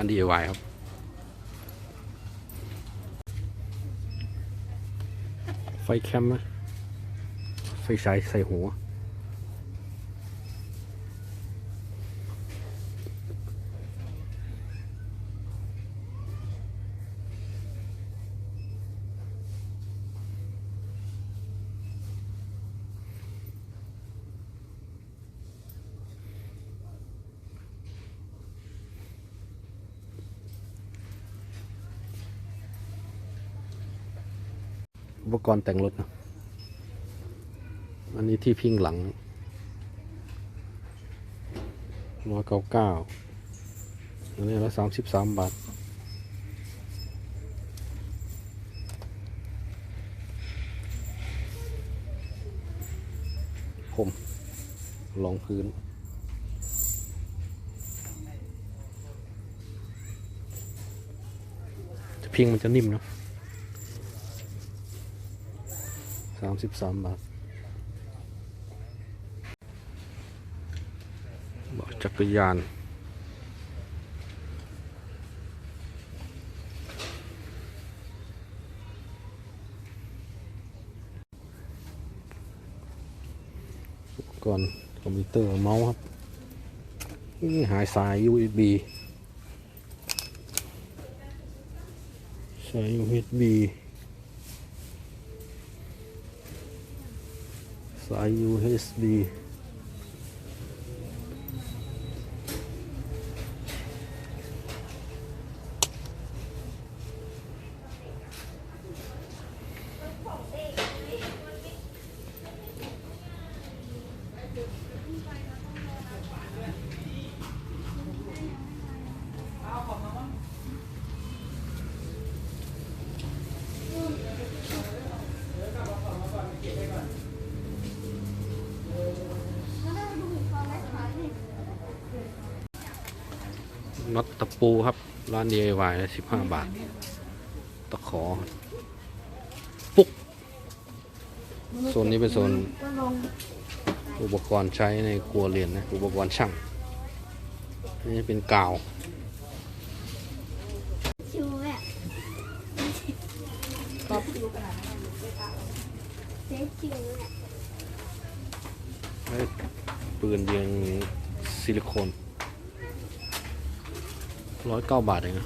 ร้าน DIY ครับ ไฟแคมนะไฟฉายใส่หัว อุปกรณ์แต่งรถนะอันนี้ที่พิงหลังร้อยเก้าเก้าอันนี้ร้อยสามสิบสามบาท ผมรองพื้นจะพิงมันจะนิ่มเนาะ สามสิบสามบาทบาะจักรยานกรณ์คอมพิวเตอร์เมาส์ครับ นี่หายสาย USB สาย USB สาย USB น็อตตะปูครับ ร้าน DIY สิบห้าบาท ตะขอ ปุ๊ก โซนนี้เป็นโซน อุปกรณ์ใช้ในครัวเรือนนะ อุปกรณ์ช่างอันนี้เป็นกาวชิวแม่ป๊อปชิวขนาดนั้นเจ๊ชิวแม่และปืนเรียงซิลิโคน ร้อยเก้าบาทเอง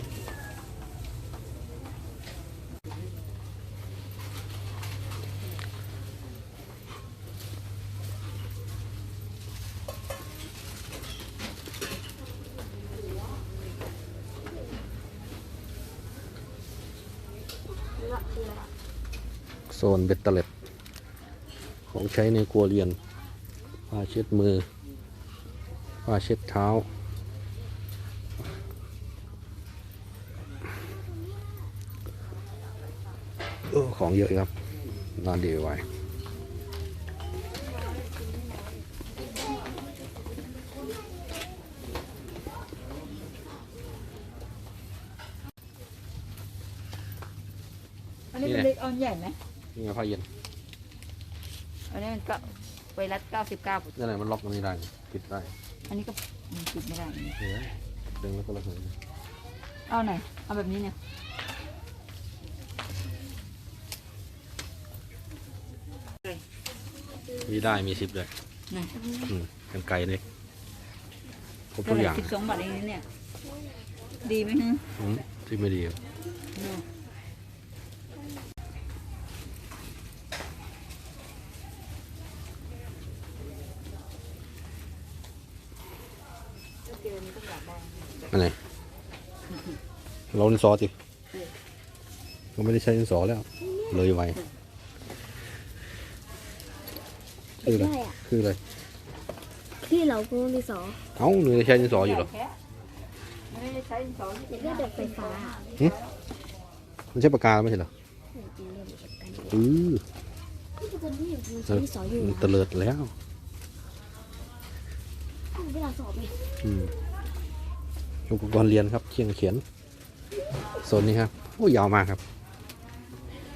โซนเบตเตอร์เล็ตของใช้ในครัวเรือนผ้าเช็ดมือผ้าเช็ดเท้า ออของเยอะครับร้านดีไวอันนี้เป็นเล็กเอาใหญ่ไหมนี่ไงผ้าเย็นอันนี้มันก็ไวรัส99นั่นแหละมันล็อกตรงนี้ได้ปิดได้ อันนี้ก็มันปิดไม่ได้เห็นไหมดึงแล้วก็ระเหยเอาไหน เอาแบบนี้เนี่ย มีได้มีสิบเลยนี่อืมกันไกลเลยครบก็ทุกเลอยย่างสิบสองบาทเองเนี่ย ดีไหมฮะอืมที่ไม่ดีอะดูอันไหนเราดินสอสิเราไม่ได้ใช้ดินสอแล้ว เลยไว คืออะไรได้อะคืออะไรที่เราพูดที่สองเอ้าหนูใช้ดินสออยู่เหรอไม่ได้ใช้สองเรียกแบบไฟฟ้ามันใช้ปากกาไม่ใช่เหรออือที่เป็นที่อยู่ใช้ที่สองอยู่มันนะเตลิดแล้วเวลาสอบเนี่ยอืมอุปกรณ์เรียนครับเขียงเขียนโซนนี้ครับโอ้ยาวมากครับ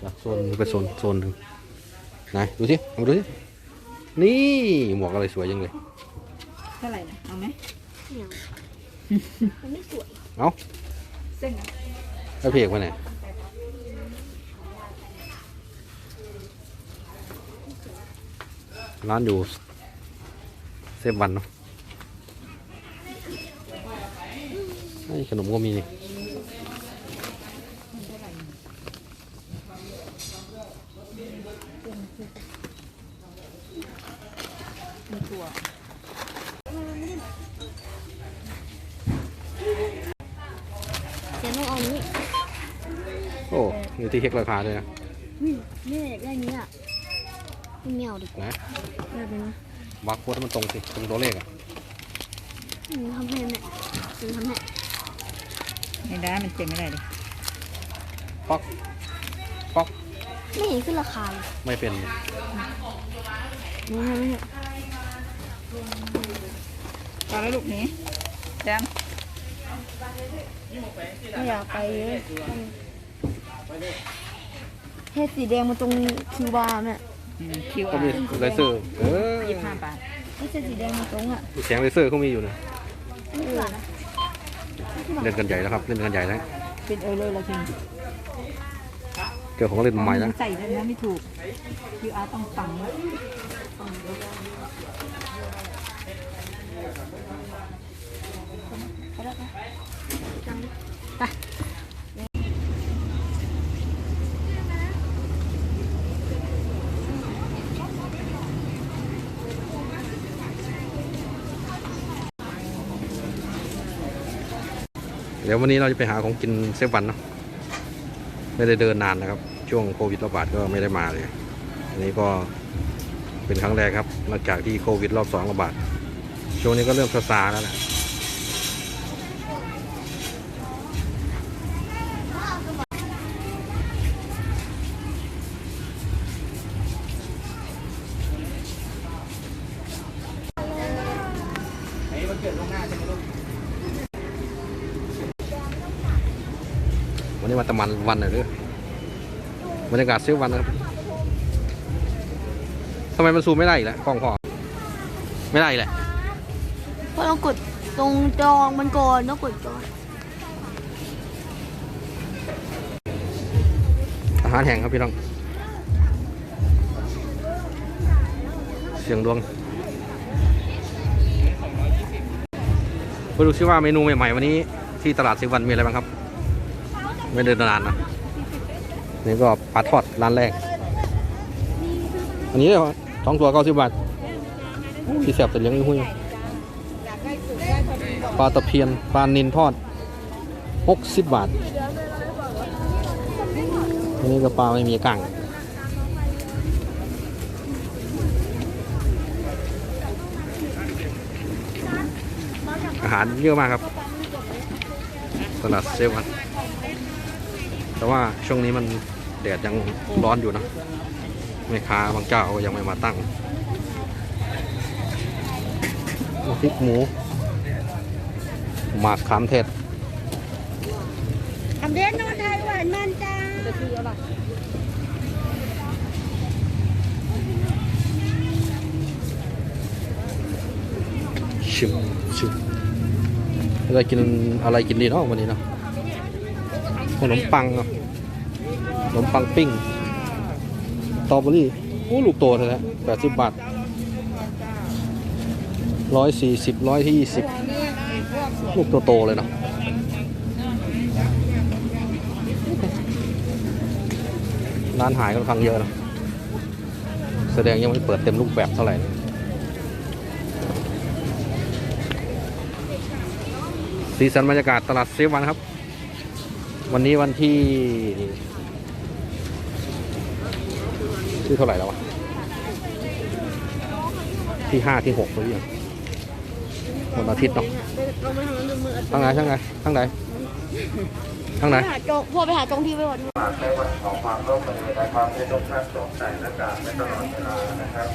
จากโซนไปโซนโซนหนึ่งไหนดูสิเอามาดูสิ นี่หมวกอะไรสวยจังเลยเท่าไหร่นะเอาไหมเนี่ยมันไม่สวยเอาเส้นแล้วเพกมาไหนร้านอยู่เซฟวันเนาะไอ้ขนมก็มีนี่ มีถั่ว เดี๋ยว ต้องเอานี้โอ้มีที่เช็คราคาด้วยนะนี่นี่อยากได้นี้อะไม่เอาดีกว่านะได้ไหมนะวักโค้ดให้มันตรงสิตรงตัวเลขอะอืมทำให้แม่ฉันทำให้ไม่ได้มันเจ็บไม่ได้เลยป๊อกป๊อกไม่เห็นขึ้นราคาเลยไม่เป็นไม่ใช่ไม่ใช่พอแล้วลูกนี้แจม ไม่อยากไปเลยเทสีแดงมาตรงคิวบาร์เนี่ยอืมคิวก็อามีร์เลเซอร์ เออยี่สิบห้าบาทไม่ใช่สีแดงมาตรงอะเสียงเลเซอร์เขามีอยู่นะไม่หวานนะเล่นกันใหญ่แล้วครับ เล่นกันใหญ่แล้วเป็นเออเลยละทีเจอของเล่นใหม่แล้วใส่แล้วนะไม่ถูกคิวอาร์ต้องปังแล้ว ไปเดี๋ยววันนี้เราจะไปหาของกินเซฟวันเนาะไม่ได้เดินนานนะครับ ช่วงโควิดระบาดก็ไม่ได้มาเลย อันนี้ก็เป็นครั้งแรกครับหลังจากที่โควิดรอบสองระบาดช่วงนี้ก็เริ่มซาซาแล้วแหละ มันวันหน่อยเด้อบรรยากาศเซฟวันนะครับทำไมมันซูมไม่ได้อีกแล้วกล้องพอไม่ได้อีกแหละเพราะเรากดตรงจองมันก่อนต้องกดจองอาหารแห้งครับพี่น้อง เสียงดวงไปดูซิว่าเมนูใหม่ๆวันนี้ที่ตลาดเซฟวันมีอะไรบ้างครับ ไม่เดินนานนะนี่ก็ปลาทอดร้านแรก อันนี้เลยสองตัวเก้าสิบบาทพี่แสบแต่เลี้ยงหุ้ยปลาตะเพียนปลานินทอดหกสิบบาทอันนี้ก็ปลาไม่มีกังอาหารเยอะมากครับตลาดเซเวัน แต่ว่าช่วงนี้มันแดดยังร้อนอยู่นะแม่ค้าบางเจ้าก็ยังไม่มาตั้งพริกหมูหมากขามเทศทำเดนนอนไทยหวานมันจ้าจะซื้ออะไรชิมชิมอะไรกินอะไรกินดีเนาะวันนี้เนาะ ขนมปังเนาะขนมปังปิ้งตรอเบอรี่โอ้ลูกโตเลยนะแปดสิบบาทร้อยสี่สิบร้อยที่ยี่สิบลูกโตๆเลยเนาะร้านหายค่อนข้างเยอะนะแสดงยังไม่เปิดเต็มรูปแบบเท่าไหร่สีสันบรรยากาศตลาดเซฟวันครับ วันนี้วันที่ที่เท่าไหร่แล้ววะ ที่ห้าที่หกหรือยังวันอาทิตย์เนาะเราไปทางนั้นมือทั้งไหนทั้งไหนทั้งไหนทั้งไหนไปหาจองพ่อไปหาจองที่ไว้ก่อนในวันของความร่วมมือนะครับให้ทุกท่านสวมใส่หน้ากากในตลอดเวลานะครับ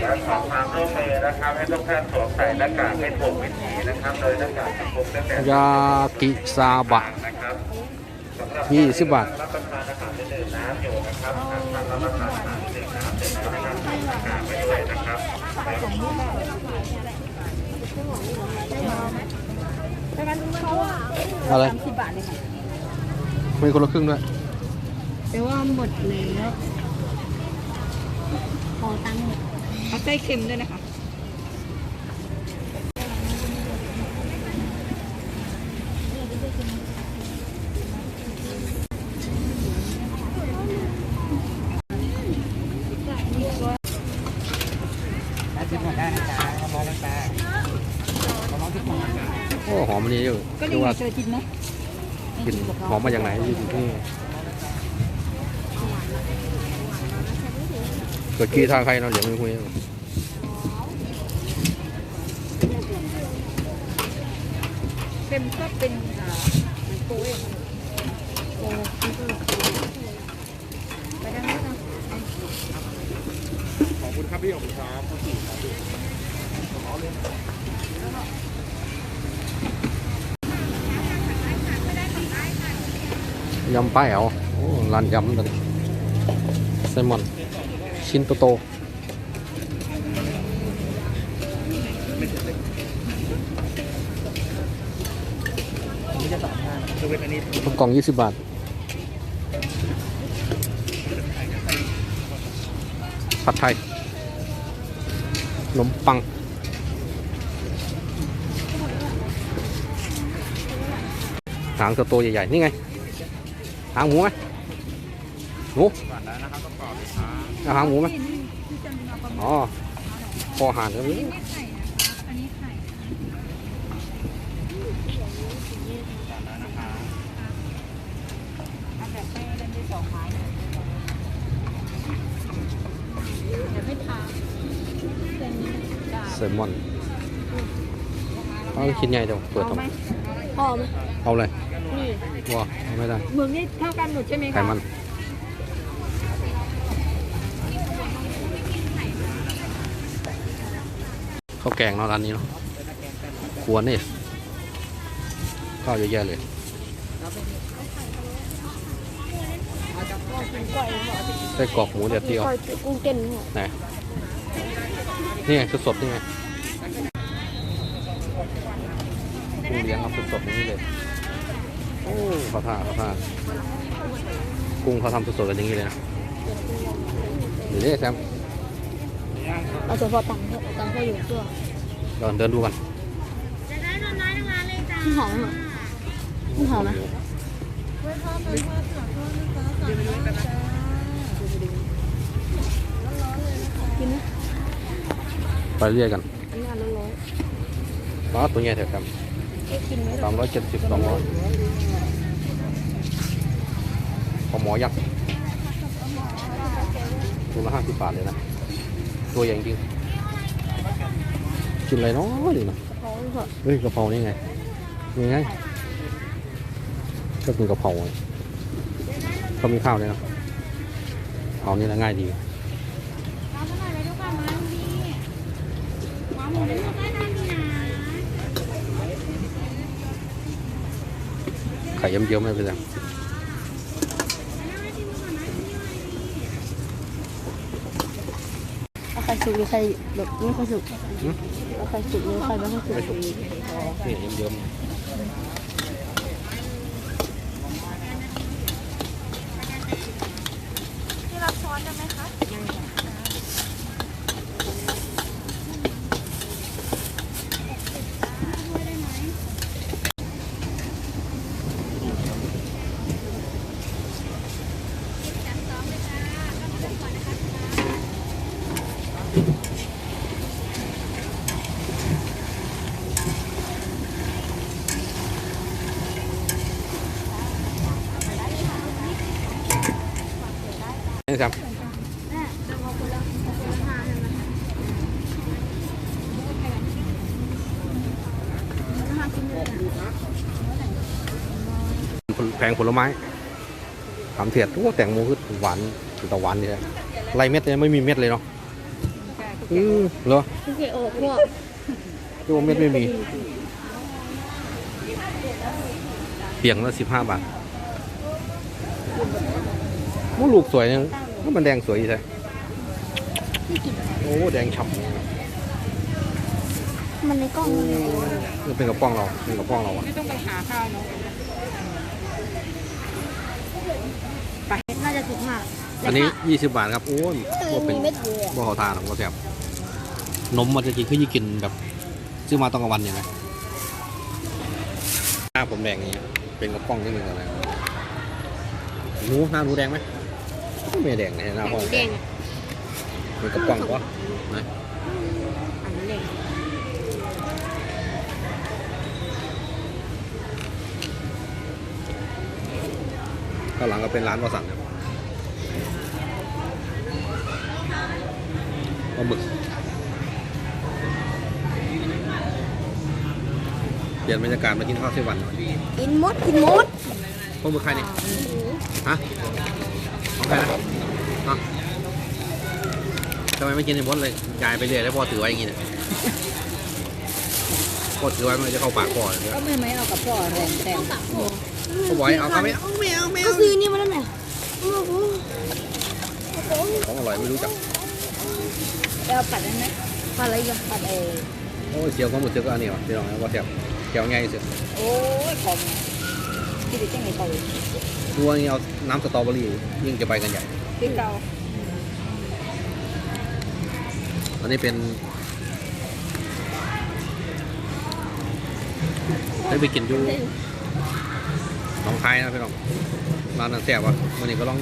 และขอความร่วมมือนะครับให้ทุกท่านสวมใส่หน้ากากให้ถูกวิธีนะครับ โดยหน้ากากจะพกตั้งแต่ยากิซาบะ ยี่สิบบาทอะไรมีคนละครึ่งด้วยแต่ว่าหมดแล้วพอตังหมดเขาไส่เค็มด้วยนะคะ เรีนี่ยกไงว่าเจอจินไหมกลิ่นหอมมาจากไหนอยู่ที่นี่เกิดกี้ทางใครเนาะเดี๋ยวไม่คุยเค็มก็เป็นอ่ามันโป้เองโอ้ไปทางนู้นนะขอบคุณครับพี่ขอบคุณครับยำป้าย เอาโอ้ร้านยำตัวนี้แซลมอนชิ้นโตๆทุกกล่อง 20 บาท ผัดไทยขนมปัง หางโตใหญ่ ๆ นี่ไง หางหมูไหมหมูเอาหางหมูไหมอ๋อคอหานก็มีเอาแบบไม่เล่นได้สองไม้เดี๋ยวไม่ทานแซลมอนเอาชิ้นใหญ่เดี๋ยวเปิดเอาทำไหมพอไหมเอาเลย นี่ว้าเอาไม่ได้หมึกนี่เท่ากันหมดใช่ไหมไขคะมันข้าวแกงเนาะร้านนี้เนาะครัวนี่ข้าวเยอะแยะเลยไส้กรอกหมูเดียวเดียวคอยกุ้งเต้นหัวไหนนี่ไงสดๆนี่ไงกุ้งเลี้ยงเอาสดๆอย่างนี้เลย โอ้เขาท่าเขาท่ากุ้งเขาทำสดๆกันอย่างนี้เลยนะเดี๋ยวนี้แซมเอาเฉพาะตังค์เถอะตังค์ก็อยู่ตัวเราเดินดูกันหอมเหรอหอมไหมกินไหมไปเรียกกันอันนี้อันละร้อยอ๋อตัวใหญ่เถอะครับกินไหมสามร้อยเจ็ดสิบสองร้อย ปลาหมอยักษ์ตัวละห้าสิบบาทเลยนะ ตัวใหญ่จริงกินอะไรเนาะดีนะเถอะเฮ้ยกระเพรานี่ไงนี่ไงก็กินกระเพราไงเขามีข้าวเลยนะเอานี่นะง่ายดีไข่เยิ้มๆไม่เป็นไร เอาไข่สุกหรือไข่แบบไม่ค่อยสุกเอาไข่สุกหรือไข่ไม่ค่อยสุกไม่สุก นี่เยิ้มๆ ผงผลไม้ถามเถียดโอ้แตงโมคือหวานแต่หวานนี่แหละไรเม็ดเนี่ยไม่มีเม็ดเลยเนาะอือเหรอโอเคโอ้พวกตัวเม็ดไม่มี เปียงละสิบห้าบาทโอ้ลูกสวยเนี่ยมันแดงสวยอีใช่โอ้แดงฉ่ำมันในกล้องมันนี่เป็นกระป๋องเราเป็นกระป๋องเราอะไม่ต้องไปหาข้าวเนาะ น่าจะ ถูกมากอันนี้ 20 บาทครับ โอ้ยเออว่าเป็นมีเม็ดเลยอะบ่เขาทานหรอกว่าแซ่บนมมันจะกินคือยี่กินแบบ ซื้อมาตอนกลางวันอย่างไรหน้าผมแดงอย่างเงี้ยเป็นกระป๋องที่หนึ่งอะไรหนูหน้าหนูแดงไหมไม่แดงเลยหน้าพ่อแดงอะเป็นกระป๋องวะไหนอันนี้แดงข้างหลังก็เป็นร้านวสันต์ครับปลาหมึก เปลี่ยนบรรยากาศมากินข้าวเซวันหน่อยกินมดกินมดปลาหมึกใครนี่ฮะของใครนะฮะทำไมไม่กินในมดเลยยายไปเรื่อยแล้วพ่อถือไว้อย่างงี้เนี่ยพ่อถือไว้มันจะเข้าปากพ่อเลยก็ไม่ไหมเอากับพ่อแรงแรงเขาบอกให้เอาเอาไม่เอาไม่เอาไม่ก็เอาซื้อนี่มาแล้วไงโอ้โหของอร่อยไม่รู้จัก เอาปัดนั้นนะอะไรกันปัดเออโอ้ยเสียวความหมดเสียวก็อันนี้วะพี่น้องนะว่าแถวแถวไงเสียโอ้ยของที่ไปแจ้งในเตาตัวนี้เอาน้ำสตรอเบอรี่ยิ่งจะไปกันใหญ่ ที่เตาอันนี้เป็นได้ไปกินอยูหนองคายนะพี่น้องร้านนั้นแซ่บวะวันนี้ก็ลอง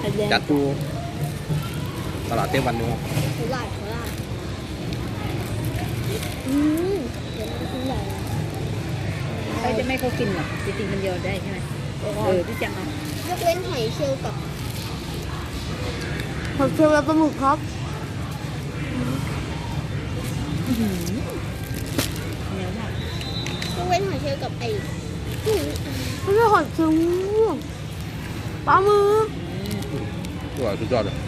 แดงจัดดู ตลาดเต้วันดูครับโคราชโคราชอืมเดี๋ยวเราไปกินไหนอะใครจะไม่เขากินหรอกจะกินคนเดียวได้ใช่ไหมเออพี่จังเอายกเว้นหอยเชลล์กับหอยเชลล์และปลาหมึกครับเหนียวมากยกเว้นหอยเชลล์กับไอ้ไม่ใช่หอยเชลล์ปลาหมึก ตัวสุดยอดเลยนะ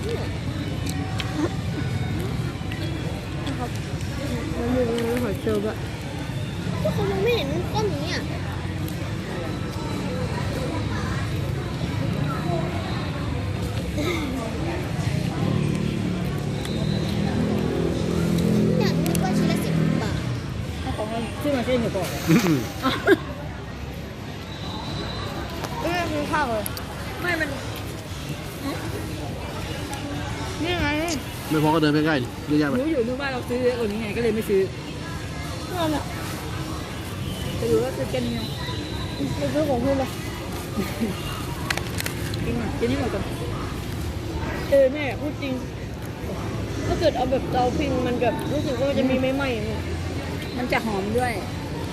หอยเชลล์ด้วยก็เขามองไม่เห็นต้นนี้อะเนี่ยนึกว่าชิ้นละสิบบาทเอาของเราซื้อมาซื้อหนูก่อนไม่ได้กินข้าวเลยไม่มันนี่ไง ไม่พอก็เดินไปใกล้ๆเยอะแยะไป รู้อยู่นึกว่าเราซื้อเยอะกว่านี้ไงก็เลยไม่ซื้อ นั่นแหละไปดูว่าซื้อแค่นี้ไงไปซื้อของคุณเลยกินอะกินให้หมดก่อนเออแม่พูดจริง ถ้าเกิดเอาแบบเตาพิงมันแบบรู้สึกว่ามันจะมีไม่ไหม้ๆอะมันจะหอมด้วย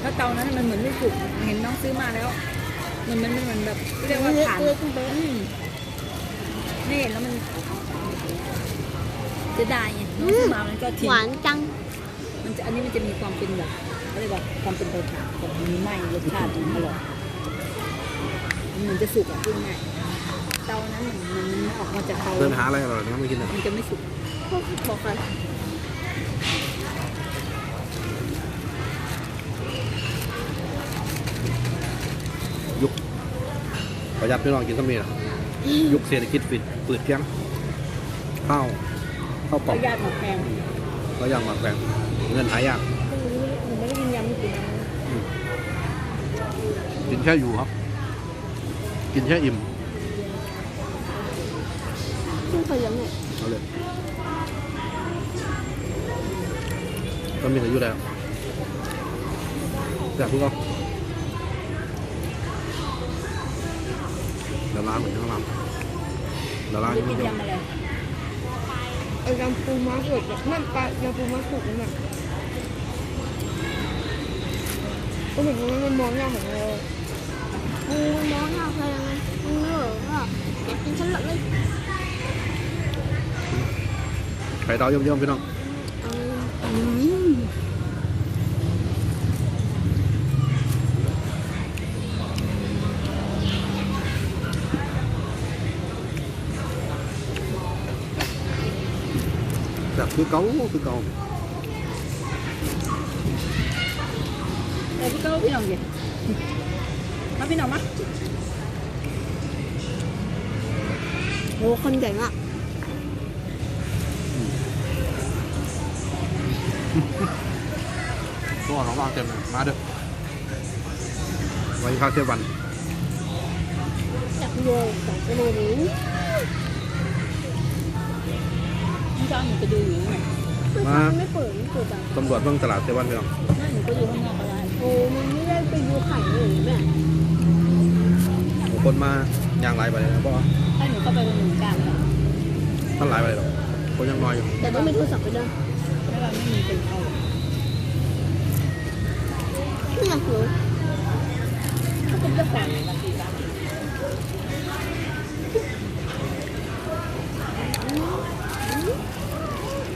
แล้วเตานั้นมันเหมือนไม่สุกเห็นน้องซื้อมาแล้ว มันมันมันเหมือนแบบเรียกว่าผ่านเลือกขึ้นไปอืมนี่เห็นแล้วมันจะได้ไงน้องซื้อมามันก็ทิ้ง หวานจังมันจะ อันนี้มันจะมีความเป็นแบบเขาเรียกว่าความเป็นเตาถ่านกับมีไหม้รสชาติมันอร่อยมันเหมือนจะสุกอะพูดง่ายเตานั้นมันมันออกมาจากเตาเดินไปหาอะไรอร่อยนะไม่กินนะมันจะไม่สุกพวกบอกกันยุคประหยัดพี่น้องกินต้องมีนะยุคเศรษฐกิจฟิตปืดเพียงข้าวข้าวกล่แล้องวญาติหมดแพงแล้วอย่างหมักแพง เงินหายากหนูไม่ได้กินยำกินกินแค่อยู่ครับ กินแค่อิ่มซึ่งเคยยังเนี่ยเอาเลยก็มีแต่อยู่แล้วอยากพูดก็เดี๋ยวร้านเหมือนข้างล่างเดี๋ยวร้านจะยังกิไม่นยอมยำอะไรไอ้ยำปูม้าสดเนี่ยนั่นปลายำปูม้าสดนั่นน่ะ ก็เห็นว่ามันมองหน้าของเราปูมองหน้าใมาพี่น้องมาโหคนใหญ่มากน้องวางเต็มเลยมาเด้อไว้ข้าวเซวันจากโลสองกิโลนี้นี่เช้าหนูไปดูอยู่นี่ไงมันไม่เปิดไม่เปิดอะตำรวจเพิ่งตลาดเซวันไปหรอกนั่นหนูก็อยู่ข้างนอกอะไร โอ้มันไม่ได้ไปดูไข่เลยแม่คนมาย่างไรไปเลยนะเพราะว่าให้หนูเข้าไปเป็นหนึ่งกลางค่ะท่านไรไปเลยหรอกคนยังน้อยอยู่แต่ต้องมีโทรศัพท์ไปด้วยแล้วเราไม่มีเป็นเอานี่ไงหนูก็เป็นเจ้าของบางทีร้าน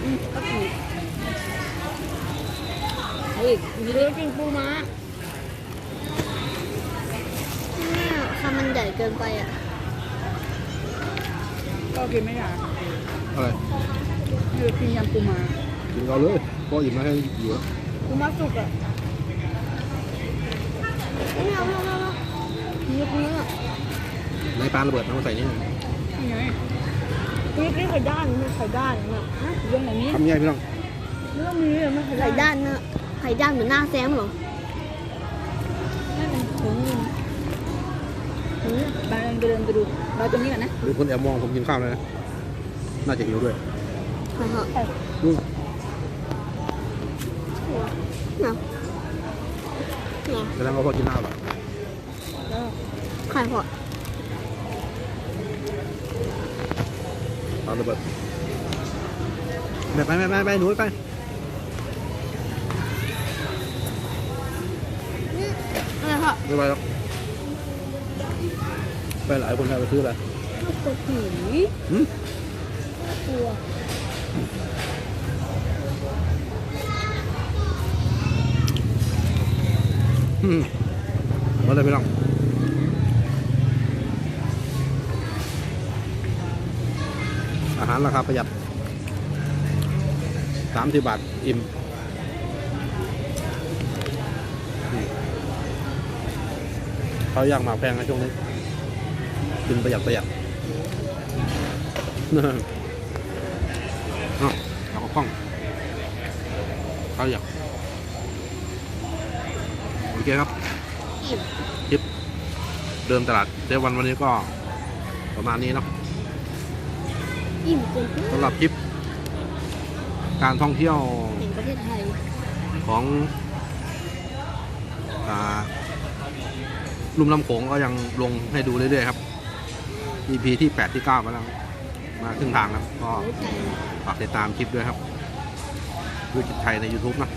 อืมก็ถูก เอาอีกมีเดี๋เรื่ยอวกินปูม้าเนี่ยคำมันใหญ่เกินไปอะ ก็กินไม่ได้อะไรคือกินยำปูม้ากินเขาเลยก็อิ่มแล้วให้อยู่แล้วปูม้าสุกอะไม่เอาไม่เอาไม่เอาเนื้อเนื้อในปลาระเบิดเอามาใส่นี่นี่ไงเนื้อไข่ด้านไม่ไข่ด้านเนี่ยฮะเรื่องแบบนี้ทำยังไงพี่น้องเรื่องนี้ไม่ไข่ด้านเนี่ย ไข่ด้านเหมือนหน้าแซมเหรอให้มันถึงถึงบางเดินไปดูเราตรงนี้ก่อนนะหรือคนแอบมองผมกินข้าวเลยนะ น่าจะหิวด้วยไข่เหอะดูเนี่ยเนี่ยแสดงว่าพอกินข้าวหรอไข่เหอะปลาระเบิดไปไปไปไปไปหนูไป นี่ อะไรเหอะไม่ไปหรอกไปหลายคนไปซื้ออะไรลูกกระผีหืมกลัวอืมมาเลยพี่น้องอาหารราคาประหยัดสามสิบบาท อิ่มนี่เขาวย่างหมากแพงนะช่วงนี้กินประหยัดประหยัดเนาะเอาก็คล่องเขาวอยากโอเคครับอิ่มคลิปเดินตลาดเซวันวันนี้ก็ประมาณนี้เนาะอิ่มเกินไปสำหรับคลิป การท่องเที่ยวแห่งประเทศไทยของอ่า ลุ่มลำโขงก็ยังลงให้ดูเรื่อยๆครับ EP ที่ 8 ที่ 9 มาแล้ว มาครึ่งทางแล้วก็ฝากติดตามคลิปด้วยครับด้วยจิตไทยใน YouTube นะ